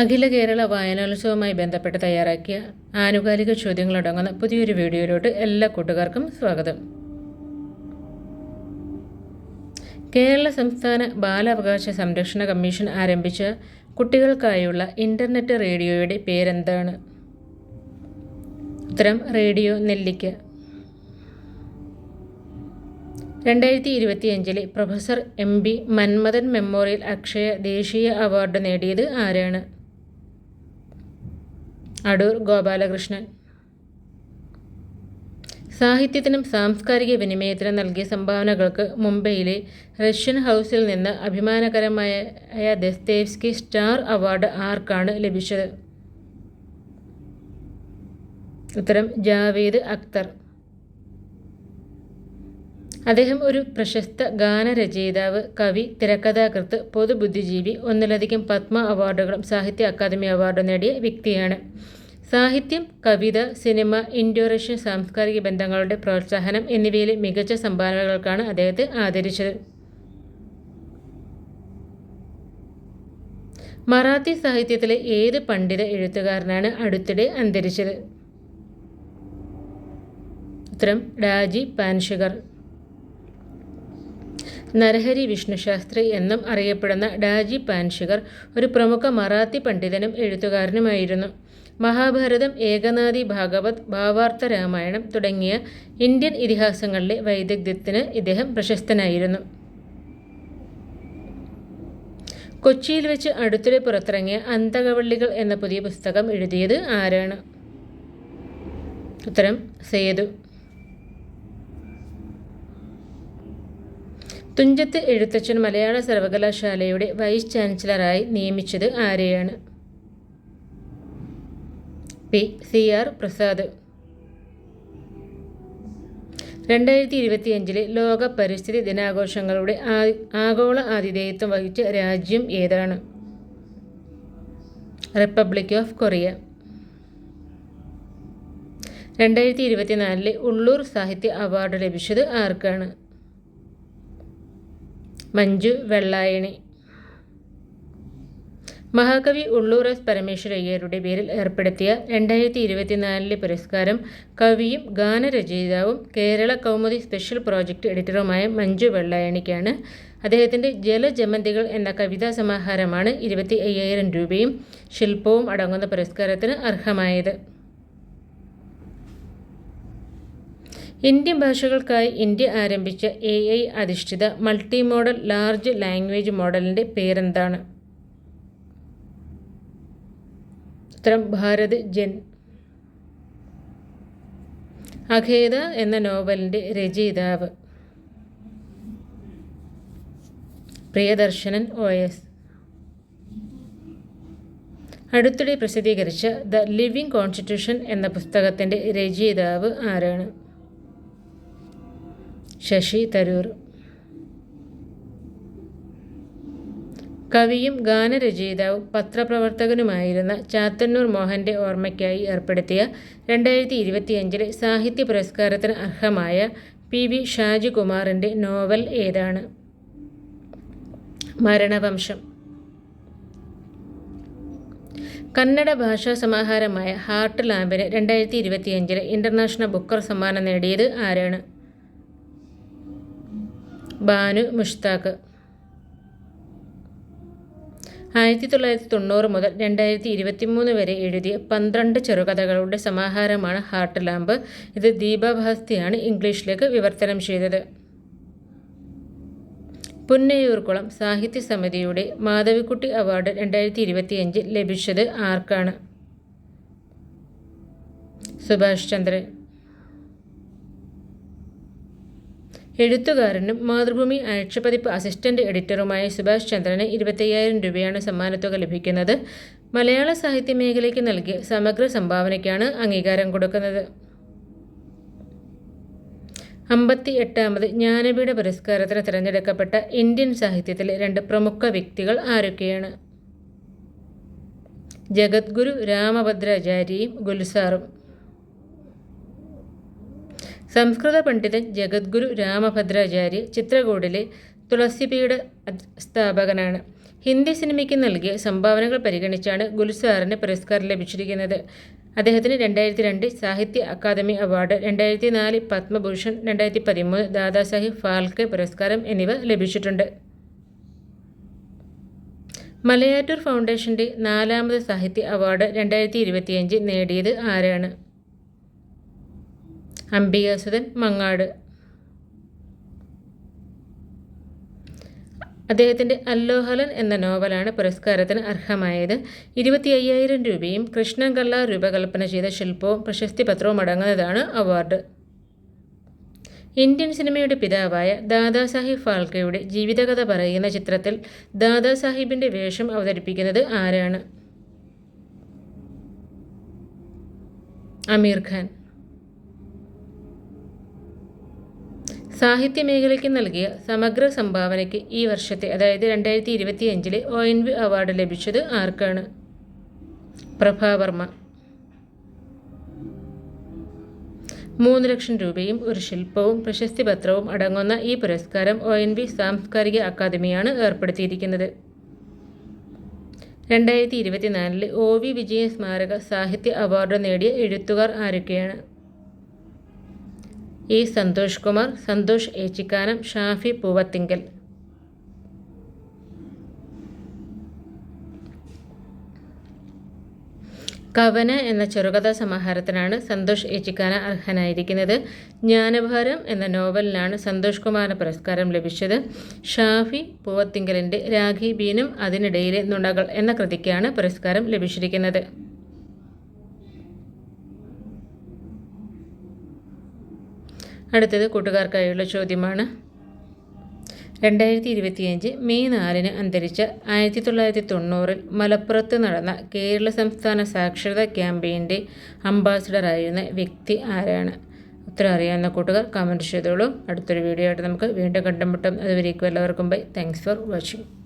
അഖില കേരള വായനോത്സവവുമായി ബന്ധപ്പെട്ട് തയ്യാറാക്കിയ ആനുകാലിക ചോദ്യങ്ങളടങ്ങുന്ന പുതിയൊരു വീഡിയോയിലോട്ട് എല്ലാ കൂട്ടുകാർക്കും സ്വാഗതം. കേരള സംസ്ഥാന ബാലാവകാശ സംരക്ഷണ കമ്മീഷൻ ആരംഭിച്ച കുട്ടികൾക്കായുള്ള ഇന്റർനെറ്റ് റേഡിയോയുടെ പേരെന്താണ്? ഉത്തരം റേഡിയോ നെല്ലിക്ക. രണ്ടായിരത്തി ഇരുപത്തിയഞ്ചിലെ professor M B Manmathan memorial Akshaya ദേശീയ അവാർഡ് നേടിയത് ആരാണ്? അടൂർ ഗോപാലകൃഷ്ണൻ. സാഹിത്യത്തിനും സാംസ്കാരിക വിനിമയത്തിനും നൽകിയ സംഭാവനകൾക്ക് മുംബൈയിലെ റഷ്യൻ ഹൗസിൽ നിന്ന് അഭിമാനകരമായ ദസ്തേവ്സ്കി സ്റ്റാർ അവാർഡ് ആർക്കാണ് ലഭിച്ചത്? ഉത്തരം ജാവേദ് അക്തർ. അദ്ദേഹം ഒരു പ്രശസ്ത ഗാനരചയിതാവ് കവി തിരക്കഥാകൃത്ത് പൊതുബുദ്ധിജീവി ഒന്നിലധികം പത്മ അവാർഡുകളും സാഹിത്യ അക്കാദമി അവാർഡും നേടിയ വ്യക്തിയാണ്. സാഹിത്യം കവിത സിനിമ ഇൻഡോ റഷ്യൻ സാംസ്കാരിക ബന്ധങ്ങളുടെ പ്രോത്സാഹനം എന്നിവയിലെ മികച്ച സംഭാവനകൾക്കാണ് അദ്ദേഹത്തെ ആദരിച്ചത്. മറാത്തി സാഹിത്യത്തിലെ ഏത് പണ്ഡിത എഴുത്തുകാരനാണ് അടുത്തിടെ അന്തരിച്ചത്? ഉത്തരം ഡാജി പാൻഷുഗർ. നരഹരി വിഷ്ണുശാസ്ത്രി എന്നും അറിയപ്പെടുന്ന ഡാജി പാൻഷുഗർ ഒരു പ്രമുഖ മറാത്തി പണ്ഡിതനും എഴുത്തുകാരനുമായിരുന്നു. മഹാഭാരതം ഏകനാഥി ഭാഗവത് ഭാവാർത്ഥ രാമായണം തുടങ്ങിയ ഇന്ത്യൻ ഇതിഹാസങ്ങളിലെ വൈദഗ്ധ്യത്തിന് ഇദ്ദേഹം പ്രശസ്തനായിരുന്നു. കൊച്ചിയിൽ വെച്ച് അടുത്തിടെ പുറത്തിറങ്ങിയ അന്തകവള്ളികൾ എന്ന പുതിയ പുസ്തകം എഴുതിയത് ആരാണ്? ഉത്തരം സേതു. തുഞ്ചത്ത് എഴുത്തച്ഛൻ മലയാള സർവകലാശാലയുടെ വൈസ് ചാൻസലറായി നിയമിച്ചത് ആരെയാണ്? പി. സി. ആർ. പ്രസാദ്. രണ്ടായിരത്തി ഇരുപത്തിയഞ്ചിലെ ലോക പരിസ്ഥിതി ദിനാഘോഷങ്ങളുടെ ആഗോള ആതിഥേയത്വം വഹിച്ച രാജ്യം ഏതാണ്? Republic of Korea. രണ്ടായിരത്തി ഇരുപത്തിനാലിലെ ഉള്ളൂർ സാഹിത്യ അവാർഡ് ലഭിച്ചത് ആർക്കാണ്? മഞ്ജു വെള്ളായണി. മഹാകവി ഉള്ളൂർ എസ് പരമേശ്വരയ്യരുടെ പേരിൽ ഏർപ്പെടുത്തിയ രണ്ടായിരത്തി ഇരുപത്തിനാലിലെ പുരസ്കാരം കവിയും ഗാനരചയിതാവും കേരള കൗമുദി സ്പെഷ്യൽ പ്രോജക്റ്റ് എഡിറ്ററുമായ മഞ്ജു വെള്ളായണിക്കാണ്. അദ്ദേഹത്തിന്റെ ജലജമന്തികൾ എന്ന കവിതാ സമാഹാരമാണ് ഇരുപത്തി അയ്യായിരം രൂപയും ശില്പവും അടങ്ങുന്ന പുരസ്കാരത്തിന് അർഹമായത്. ഇന്ത്യൻ ഭാഷകൾക്കായി ഇന്ത്യ ആരംഭിച്ച എ ഐ അധിഷ്ഠിത മൾട്ടി മോഡൽ ലാർജ് ലാംഗ്വേജ് മോഡലിന്റെ പേരെന്താണ്? ഉത്തരം ഭാരത് ജൻ. അഖേദ എന്ന നോവലിന്റെ രചയിതാവ്. പ്രിയദർശനൻ ഒ. എസ്. അടുത്തിടെ പ്രസിദ്ധീകരിച്ച ദ ലിവിംഗ് കോൺസ്റ്റിറ്റ്യൂഷൻ എന്ന പുസ്തകത്തിന്റെ രചയിതാവ് ആരാണ്? ശശി തരൂർ. കവിയും ഗാനരചയിതാവും പത്രപ്രവർത്തകനുമായിരുന്ന ചാത്തന്നൂർ മോഹന്റെ ഓർമ്മയ്ക്കായി ഏർപ്പെടുത്തിയ രണ്ടായിരത്തി ഇരുപത്തിയഞ്ചിലെ സാഹിത്യ പുരസ്കാരത്തിന് അർഹമായ പി വി ഷാജികുമാറിന്റെ നോവൽ ഏതാണ്? മരണവംശം. കന്നഡ ഭാഷാ സമാഹാരമായ ഹാർട്ട് ലാമ്പിന് രണ്ടായിരത്തി ഇരുപത്തിയഞ്ചിലെ ഇന്റർനാഷണൽ ബുക്കർ സമ്മാനം നേടിയത് ആരാണ്? ബാനു മുഷ്താഖ് ആയിരത്തി തൊള്ളായിരത്തി തൊണ്ണൂറ് മുതൽ രണ്ടായിരത്തി ഇരുപത്തി മൂന്ന് വരെ എഴുതിയ പന്ത്രണ്ട് ചെറുകഥകളുടെ സമാഹാരമാണ് ഹാർട്ട് ലാമ്പ്. ഇത് ദീപഭാസ്തിയാണ് ഇംഗ്ലീഷിലേക്ക് വിവർത്തനം ചെയ്തത്. പുന്നയൂർക്കുളം സാഹിത്യ സമിതിയുടെ മാധവിക്കുട്ടി അവാർഡ് രണ്ടായിരത്തി ഇരുപത്തിയഞ്ചിൽ ലഭിച്ചത് ആർക്കാണ്? സുഭാഷ് ചന്ദ്രൻ. എഴുത്തുകാരനും മാതൃഭൂമി ആഴ്ചപ്പതിപ്പ് അസിസ്റ്റന്റ് എഡിറ്ററുമായ സുഭാഷ് ചന്ദ്രന് ഇരുപത്തയ്യായിരം രൂപയാണ് സമ്മാനത്തുക ലഭിക്കുന്നത്. മലയാള സാഹിത്യ മേഖലയ്ക്ക് നൽകിയ സമഗ്ര സംഭാവനയ്ക്കാണ് അംഗീകാരം കൊടുക്കുന്നത്. അമ്പത്തി എട്ടാമത് ജ്ഞാനപീഠ പുരസ്കാരത്തിന് തിരഞ്ഞെടുക്കപ്പെട്ട ഇന്ത്യൻ സാഹിത്യത്തിലെ രണ്ട് പ്രമുഖ വ്യക്തികൾ ആരൊക്കെയാണ്? ജഗദ്ഗുരു രാമഭദ്രാചാര്യയും ഗുൽസാറും. സംസ്കൃത പണ്ഡിതൻ ജഗദ്ഗുരു രാമഭദ്രാചാര്യ ചിത്രകൂടിലെ തുളസിപീഠ സ്ഥാപകനാണ്. ഹിന്ദി സിനിമയ്ക്ക് നൽകിയ സംഭാവനകൾ പരിഗണിച്ചാണ് ഗുൽസാറിന് പുരസ്കാരം ലഭിച്ചിരിക്കുന്നത്. അദ്ദേഹത്തിന് രണ്ടായിരത്തി രണ്ട് സാഹിത്യ അക്കാദമി അവാർഡ് രണ്ടായിരത്തി നാല് പത്മഭൂഷൺ രണ്ടായിരത്തി പതിമൂന്ന് ദാദാസാഹിബ് ഫാൽക്കെ പുരസ്കാരം എന്നിവ ലഭിച്ചിട്ടുണ്ട്. മലയാറ്റൂർ ഫൗണ്ടേഷന്റെ നാലാമത് സാഹിത്യ അവാർഡ് രണ്ടായിരത്തി ഇരുപത്തിയഞ്ച് നേടിയത് ആരാണ്? അംബികാസുധൻ മങ്ങാട്. അദ്ദേഹത്തിന്റെ അല്ലോഹലൻ എന്ന നോവലാണ് പുരസ്കാരത്തിന് അർഹമായത്. ഇരുപത്തി അയ്യായിരം രൂപയും കൃഷ്ണൻകള്ള രൂപകൽപ്പന ചെയ്ത ശില്പവും പ്രശസ്തി പത്രവും അടങ്ങുന്നതാണ് അവാർഡ്. ഇന്ത്യൻ സിനിമയുടെ പിതാവായ ദാദാസാഹിബ് ഫാൽക്കയുടെ ജീവിതകഥ പറയുന്ന ചിത്രത്തിൽ ദാദാസാഹിബിന്റെ വേഷം അവതരിപ്പിക്കുന്നത് ആരാണ്? അമീർ ഖാൻ. സാഹിത്യ മേഖലയ്ക്ക് നൽകിയ സമഗ്ര സംഭാവനയ്ക്ക് ഈ വർഷത്തെ അതായത് രണ്ടായിരത്തി ഇരുപത്തി അഞ്ചിലെ ഒ എൻ വി അവാർഡ് ലഭിച്ചത് ആർക്കാണ്? പ്രഭാവർമ്മ മൂന്ന് ലക്ഷം രൂപയും ഒരു ശില്പവും പ്രശസ്തി പത്രവും അടങ്ങുന്ന ഈ പുരസ്കാരം ഒ എൻ വി സാംസ്കാരിക അക്കാദമിയാണ് ഏർപ്പെടുത്തിയിരിക്കുന്നത്. രണ്ടായിരത്തി ഇരുപത്തിനാലിലെ ഒ വി വിജയ സ്മാരക സാഹിത്യ അവാർഡ് നേടിയ എഴുത്തുകാർ ആരൊക്കെയാണ്? ഇ സന്തോഷ് കുമാർ സന്തോഷ് ഏച്ചിക്കാനം ഷാഫി പൂവത്തിങ്കൽ. കവന എന്ന ചെറുകഥാ സമാഹാരത്തിനാണ് സന്തോഷ് ഏച്ചിക്കാന അർഹനായിരിക്കുന്നത്. ജ്ഞാനഭാരം എന്ന നോവലിനാണ് സന്തോഷ് കുമാറിന് പുരസ്കാരം ലഭിച്ചത്. ഷാഫി പൂവത്തിങ്കലിന്റെ രാഖി ബീനും അതിനിടയിലെ നുണകൾ എന്ന കൃതിക്കാണ് പുരസ്കാരം ലഭിച്ചിരിക്കുന്നത്. അടുത്തത് കൂട്ടുകാർക്കായുള്ള ചോദ്യമാണ്. രണ്ടായിരത്തി ഇരുപത്തിയഞ്ച് മെയ് നാലിന് അന്തരിച്ച ആയിരത്തി തൊള്ളായിരത്തി തൊണ്ണൂറിൽ മലപ്പുറത്ത് നടന്ന കേരള സംസ്ഥാന സാക്ഷരതാ ക്യാമ്പയിന്റെ അംബാസിഡറായിരുന്ന വ്യക്തി ആരാണ്? ഉത്തരം അറിയാവുന്ന കൂട്ടുകാർ കമന്റ് ചെയ്തോളൂ. അടുത്തൊരു വീഡിയോ ആയിട്ട് നമുക്ക് വീണ്ടും കണ്ടുമുട്ടാം. അതുവരേക്കും എല്ലാവർക്കും ബൈ താങ്ക്സ് ഫോർ വാച്ചിങ്